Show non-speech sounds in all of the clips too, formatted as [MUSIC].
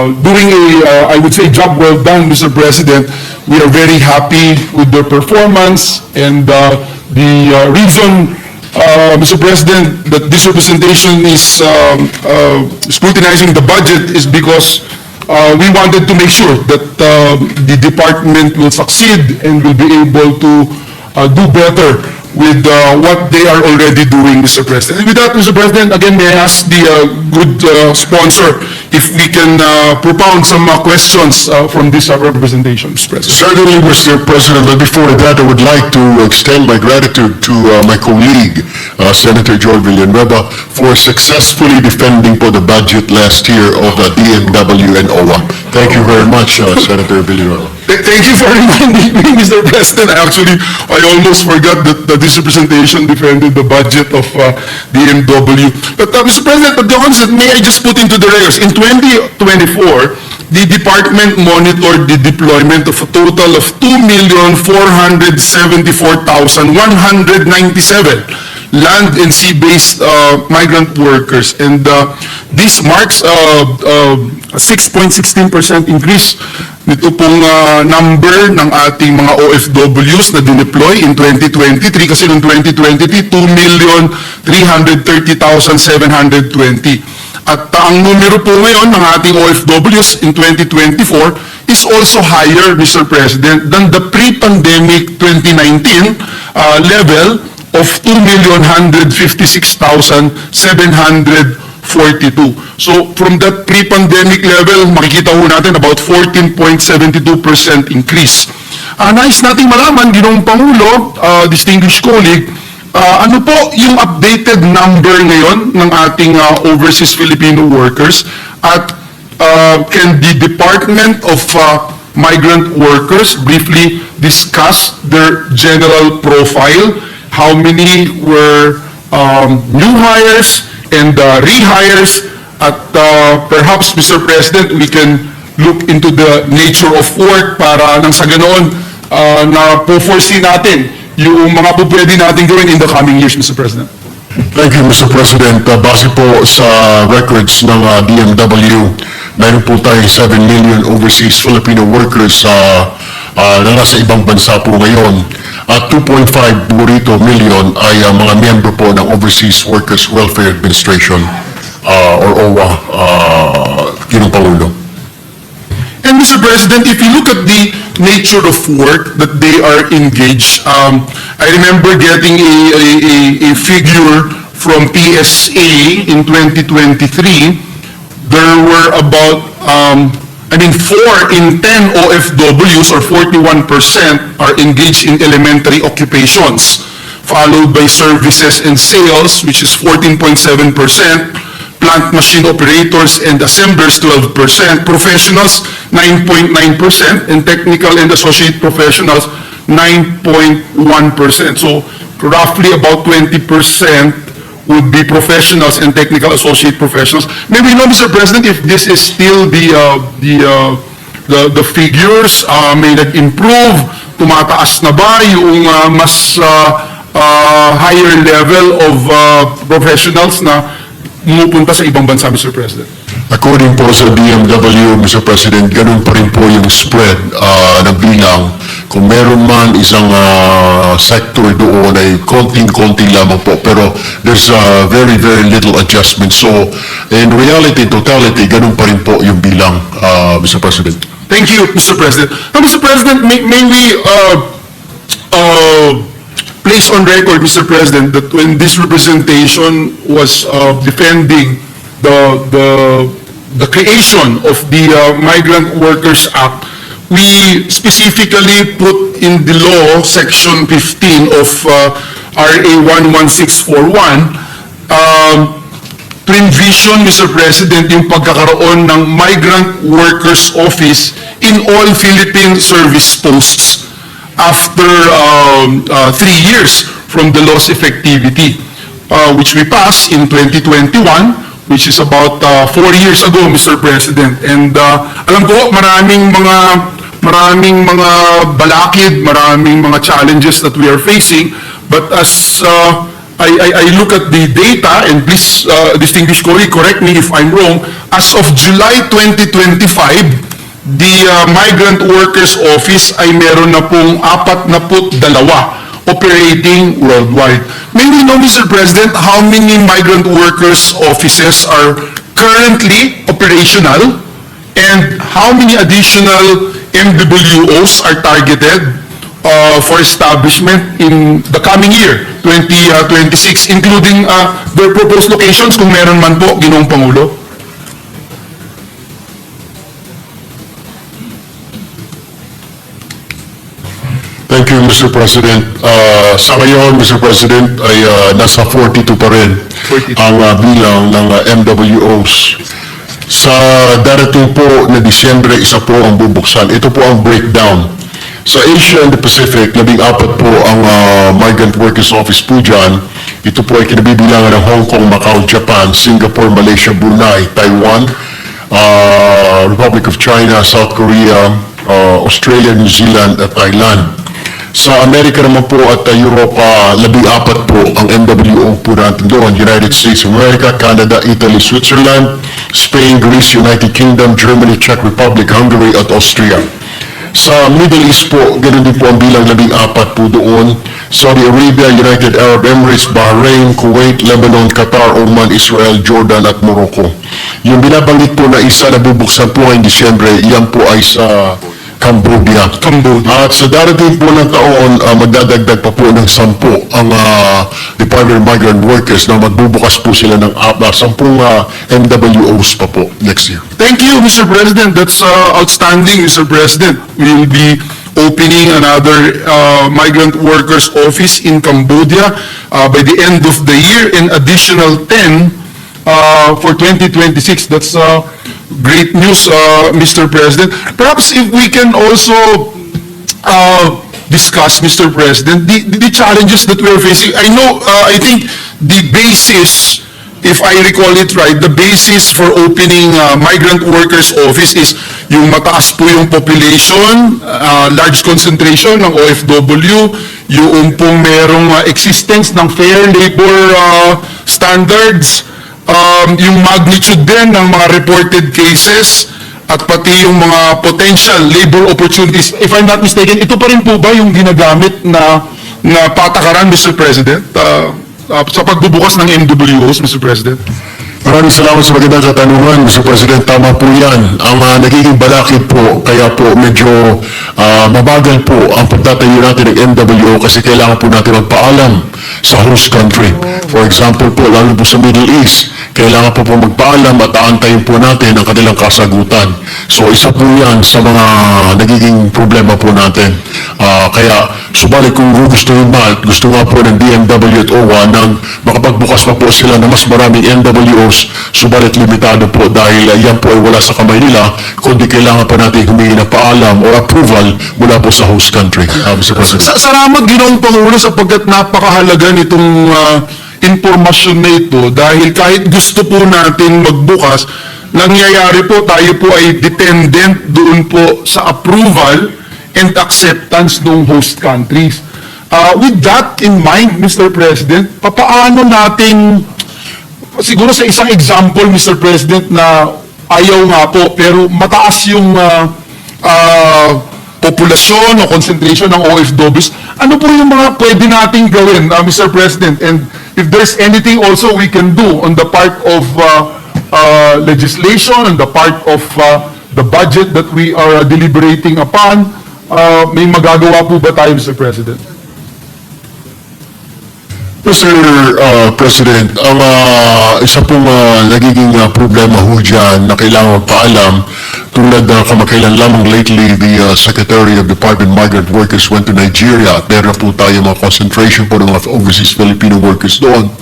uh, doing a, uh, I would say, job well done, Mr. President. We are very happy with their performance, and uh, the reason, uh, Mr. President, that this representation is um, uh, scrutinizing the budget is because uh, we wanted to make sure that the department will succeed and will be able to do better with what they are already doing, Mr. President. And with that, Mr. President, again, may I ask the good sponsor if we can uh, propound some uh, questions uh, from this uh, representation, Mr. President. Certainly, Mr. President, but before that, I would like to extend my gratitude to uh, my colleague, uh, Senator Joy Villanueva, for successfully defending for the budget last year of the DMW and OWA. Thank you very much, uh, Senator Villanueva. Th- Thank you for reminding me, [LAUGHS] Mr. President. I Actually, I almost forgot that that this representation defended the budget of uh, DMW. But, uh, Mr. President, at the onset, may I just put into the records, in 2024, the department monitored the deployment of a total of 2,474,197 land and sea-based uh, migrant workers. And uh, this marks uh, uh, a 6.16% increase nito pong uh, number ng ating mga OFWs na dineploy in 2023 kasi noong 2023, 2,330,720. At uh, ang numero po ngayon ng ating OFWs in 2024 is also higher, Mr. President, than the pre-pandemic 2019 uh, level of 2,156,742. So from that pre-pandemic level, makikita ho natin about 14.72% increase. Uh, nais nating malaman, Ginoong Pangulo, uh, distinguished colleague, uh, ano po yung updated number ngayon ng ating uh, overseas Filipino workers at uh, can the Department of uh, Migrant Workers briefly discuss their general profile? How many were um, new hires and uh, rehires? At uh, perhaps, Mr. President, we can look into the nature of work para nang sa ganoon uh, na po-foresee natin yung mga po pwede natin gawin in the coming years, Mr. President. Thank you, Mr. President. Uh, Base po sa records ng uh, DMW, mayroon po tayong 7 million overseas Filipino workers uh, uh, na nasa ibang bansa po ngayon. At 2.5 po million ay uh, mga miyembro po ng Overseas Workers Welfare Administration uh, or OWA, uh, Ginong Pangulo. And Mr. President, if you look at the nature of work that they are engaged, um, I remember getting a, a, a figure from PSA in 2023. There were about, um, I mean, four in 10 OFWs or 41% are engaged in elementary occupations, followed by services and sales, which is 14.7%, plant machine operators and assemblers 12%, professionals 9.9%, and technical and associate professionals 9.1%. So roughly about 20% would be professionals and technical associate professionals. Maybe you know, Mr. President, if this is still the, uh, the, uh, the, the figures, uh, may nag-improve, tumataas na ba yung uh, mas uh, uh, higher level of uh, professionals na pumupunta sa ibang bansa, Mr. President? According po sa DMW, Mr. President, ganun pa rin po yung spread uh, ng bilang. Kung meron man isang uh, sector doon ay konting-konti lamang po. Pero there's uh, very, very little adjustment. So in reality, totality, ganun pa rin po yung bilang, uh, Mr. President. Thank you, Mr. President. Now, Mr. President, may, may we, uh, uh, place on record, Mr. President, that when this representation was, uh, defending the, the, the creation of the uh, Migrant Workers Act, we specifically put in the law, section 15 of, uh, RA 11641, um, envision, Mr. President, yung pagkakaroon ng Migrant Workers Office in all Philippine service posts after um, uh, three years from the law's effectivity, uh, which we passed in 2021, which is about uh, four years ago, Mr. President. And uh, alam ko, maraming mga maraming mga balakid, maraming mga challenges that we are facing, but as uh, I, I, I look at the data, and please, uh, distinguished colleague, correct me if I'm wrong, as of July 2025, the uh, Migrant Workers Office ay meron na pong apat na dalawa operating worldwide. May we know, Mr. President, how many migrant workers offices are currently operational and how many additional MWOs are targeted uh, for establishment in the coming year, 2026, including uh, their proposed locations kung meron man po, Ginoong Pangulo? Thank you, Mr. President. Uh, sa ngayon, Mr. President, ay uh, nasa 42 pa rin 42. ang uh, bilang ng uh, MWOs. Sa darating po na Disyembre, isa po ang bubuksan. Ito po ang breakdown. Sa Asia and the Pacific, labing apat po ang uh, Migrant Workers Office po dyan. Ito po ay kinabibilangan ng Hong Kong, Macau, Japan, Singapore, Malaysia, Brunei, Taiwan, uh, Republic of China, South Korea, uh, Australia, New Zealand, at Thailand. Sa Amerika naman po at uh, Europa, labing apat po ang MWO po natin doon. United States of America, Canada, Italy, Switzerland, Spain, Greece, United Kingdom, Germany, Czech Republic, Hungary at Austria. Sa Middle East po, ganun din po ang bilang labing apat po doon. Saudi Arabia, United Arab Emirates, Bahrain, Kuwait, Lebanon, Qatar, Oman, Israel, Jordan at Morocco. Yung binabanggit po na isa na bubuksan po ngayong Disyembre, yan po ay sa Cambodia. Cambodia. At sa darating po ng taon, ah, magdadagdag pa po ng sampu ang ah, Department of Migrant Workers na magbubukas po sila ng uh, sampung ah, MWOs pa po next year. Thank you, Mr. President. That's uh, outstanding, Mr. President. We will be opening another uh, migrant workers office in Cambodia uh, by the end of the year, an additional 10 uh, for 2026. That's uh, great news, uh, Mr. President. Perhaps if we can also uh, discuss, Mr. President, the, the challenges that we are facing. I know, uh, I think the basis, if I recall it right, the basis for opening uh, migrant workers office is yung mataas po yung population, uh, large concentration ng OFW, yung pong merong uh, existence ng fair labor uh, standards, um, yung magnitude din ng mga reported cases, at pati yung mga potential labor opportunities. If I'm not mistaken, ito pa rin po ba yung ginagamit na na patakaran, Mr. President, uh, uh, sa pagbubukas ng MWOs, Mr. President? Maraming salamat sa magandang katanungan, Mr. President. Tama po yan. Ang ah, nagiging balakid po, kaya po medyo ah, mabagal po ang pagtatayo natin ng MWO kasi kailangan po natin magpaalam sa host country. For example po, lalo po sa Middle East, kailangan po po magpaalam at aantayin po natin ang kanilang kasagutan. So isa po yan sa mga nagiging problema po natin. Ah, kaya, subalit kung gusto nyo ba, gusto nga po ng DMW at OWA nang makapagbukas pa po sila ng mas maraming MWOs, subalit limitado po dahil ah, yan po ay wala sa kamay nila, kundi kailangan pa natin humingi ng paalam or approval mula po sa host country. President. Sa salamat Ginoong Pangulo sapagkat napakahalaga nitong uh, impormasyon na ito dahil kahit gusto po natin magbukas, nangyayari po tayo po ay dependent doon po sa approval and acceptance ng host countries. Uh, with that in mind, Mr. President, papaano natin siguro sa isang example, Mr. President, na ayaw nga po, pero mataas yung ah, ah, populasyon o concentration ng OFWs, ano po yung mga pwede nating gawin, ah, Mr. President? And if there's anything also we can do on the part of ah, ah, legislation, on the part of ah, the budget that we are deliberating upon, ah, may magagawa po ba tayo, Mr. President? Mr. uh, President, ang uh, isa pong uh, nagiging uh, problema ho dyan na kailangan magpaalam, tulad na kamakailan lamang lately, the uh, Secretary of Department Migrant Workers went to Nigeria at meron po tayo mga concentration po ng overseas Filipino workers doon.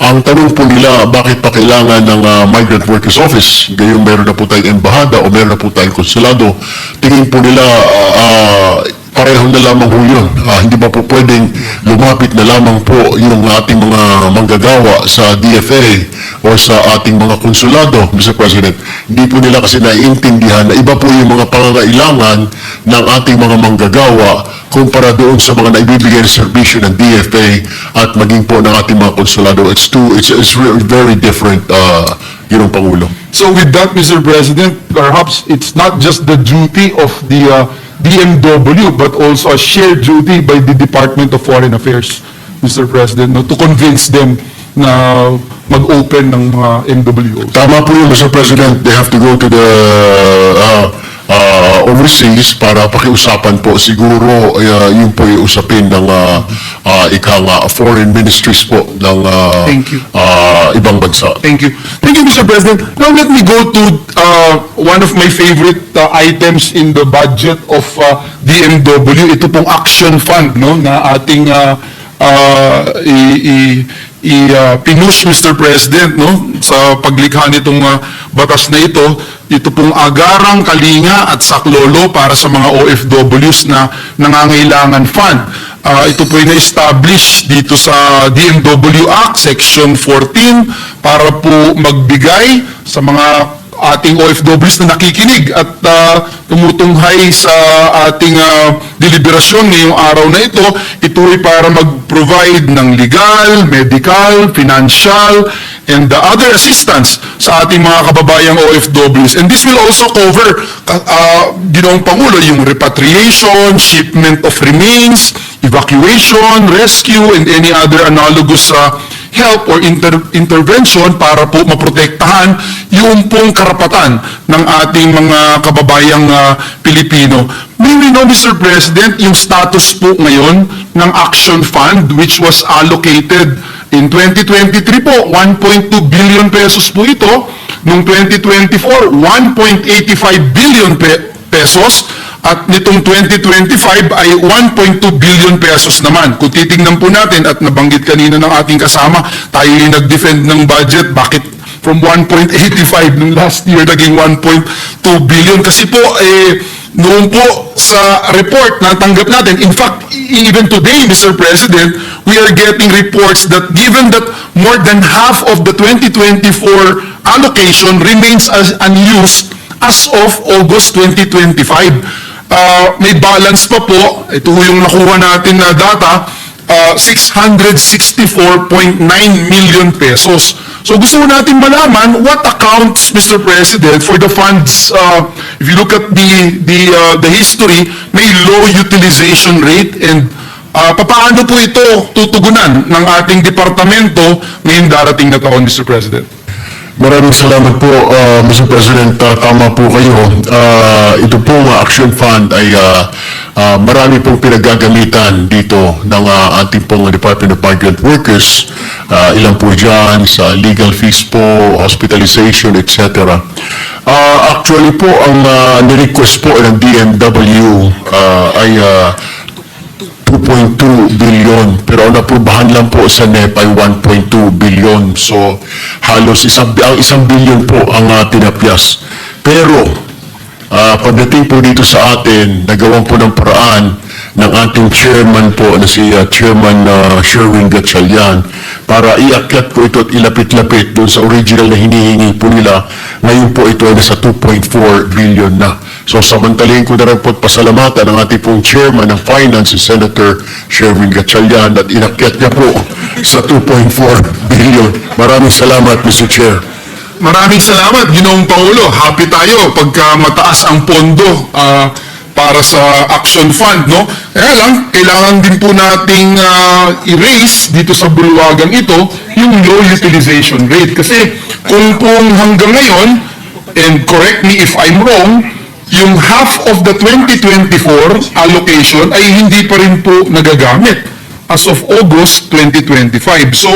Ang tanong po nila, bakit pa kailangan ng uh, Migrant Workers Office? Gayong meron na po tayong embahada o meron na po tayong konsulado. Tingin po nila, uh, uh, pareho na lamang po yun. Ah, hindi ba po pwedeng lumapit na lamang po yung ating mga manggagawa sa DFA o sa ating mga konsulado, Mr. President. Hindi po nila kasi naiintindihan na iba po yung mga pangangailangan ng ating mga manggagawa kumpara doon sa mga naibibigay na serbisyo ng DFA at maging po ng ating mga konsulado. It's two, it's, it's really very different, uh, yun ang Pangulo. So with that, Mr. President, perhaps it's not just the duty of the uh, DMW, but also a shared duty by the Department of Foreign Affairs, Mr. President, no, to convince them na mag-open ng mga MWOs. Tama po yun, Mr. President. They have to go to the uh, uh, overseas para pakiusapan po. Siguro uh, yun po yung usapin ng uh, uh, ika nga foreign ministries po ng uh, Thank you. uh, ibang bansa. Thank you. Thank you, Mr. President. Now let me go to uh, one of my favorite uh, items in the budget of uh, DMW. Ito pong action fund no na ating uh, uh, i, i, i uh, Mr. President no sa paglikha nitong uh, batas na ito. Ito pong agarang kalinga at saklolo para sa mga OFWs na nangangailangan fund. Ah, ito po ay na-establish dito sa DMW Act, Section 14, para po magbigay sa mga ating OFWs na nakikinig at ah, tumutunghay sa ating ah, deliberasyon ngayong araw na ito. Ito ay para mag-provide ng legal, medical, financial, and the other assistance sa ating mga kababayang OFWs. And this will also cover, uh, Ginoong Pangulo, yung repatriation, shipment of remains, evacuation, rescue, and any other analogous uh, help or inter- intervention para po maprotektahan yung pong karapatan ng ating mga kababayang uh, Pilipino. May we know, Mr. President, yung status po ngayon ng Action Fund which was allocated in 2023 po, 1.2 billion pesos po ito. Noong 2024, 1.85 billion pe- pesos. At nitong 2025 ay 1.2 billion pesos naman. Kung titingnan po natin at nabanggit kanina ng ating kasama, tayo yung nag-defend ng budget, bakit from 1.85 nung last year naging 1.2 billion? Kasi po, eh, noon po sa report na tanggap natin, in fact, even today, Mr. President, we are getting reports that given that more than half of the 2024 allocation remains as unused as of August 2025. Uh, may balance pa po, ito yung nakuha natin na data, uh, 664.9 million pesos. So gusto ko natin malaman what accounts, Mr. President, for the funds, uh, if you look at the, the, uh, the history, may low utilization rate and uh, papaano po ito tutugunan ng ating departamento ngayong darating na taon, Mr. President? Maraming salamat po, uh, Mr. President. Uh, tama po kayo. Uh, ito pong uh, Action Fund ay uh, uh, marami pong pinagagamitan dito ng uh, ating pong Department of Migrant Workers. Uh, ilan po dyan sa legal fees po, hospitalization, etc. Uh, actually po, ang uh, nirequest po ng DMW uh, ay uh, 2.2 billion pero ang naprubahan lang po sa NEP ay 1.2 billion. So halos isang, ang isang billion po ang uh, tinapyas. Pero ah, pagdating po dito sa atin nagawan po ng paraan ng ating chairman po na si ah, Chairman uh, Sherwin Gatchalian para iakyat po ito at ilapit-lapit doon sa original na hinihingi po nila ngayon po ito ay nasa 2.4 billion na So samantalahin ko na rin po at pasalamatan ang ating pong chairman ng finance, Senator Sherwin Gatchalian at inakyat niya po sa 2.4 billion. Maraming salamat, Mr. Chair. Maraming salamat, Ginoong Pangulo. Happy tayo pagka mataas ang pondo ah, para sa Action Fund, no? Kaya lang, kailangan din po nating ah, i-raise dito sa bulwagang ito yung low utilization rate. Kasi kung kung hanggang ngayon, and correct me if I'm wrong, yung half of the 2024 allocation ay hindi pa rin po nagagamit as of August 2025. So,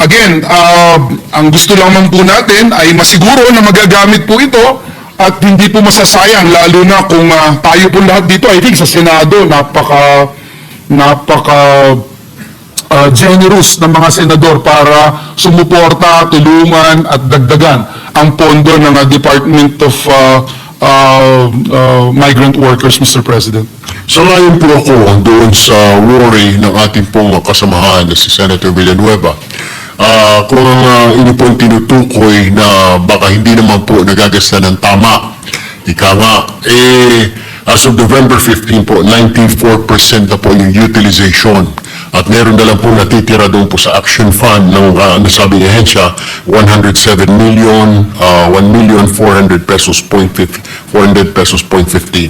again, uh, ang gusto lamang po natin ay masiguro na magagamit po ito at hindi po masasayang lalo na kung uh, tayo po lahat dito, I think sa Senado, napaka napaka uh, generous ng mga senador para sumuporta, tulungan at dagdagan ang pondo ng uh, Department of uh, uh, uh, Migrant Workers, Mr. President. Sangayon po ako doon sa worry ng ating pong kasamahan na si Senator Villanueva. Ah, kung uh, inyo pong tinutukoy na baka hindi naman po nagagasta ng tama, ika nga, eh, as of November 15 po, 94% na po yung utilization. At meron na lang po natitira doon po sa action fund ng uh, nasabi ni Hensya, 107 million, uh, 1 million 400 pesos point fif- 400 pesos point 15.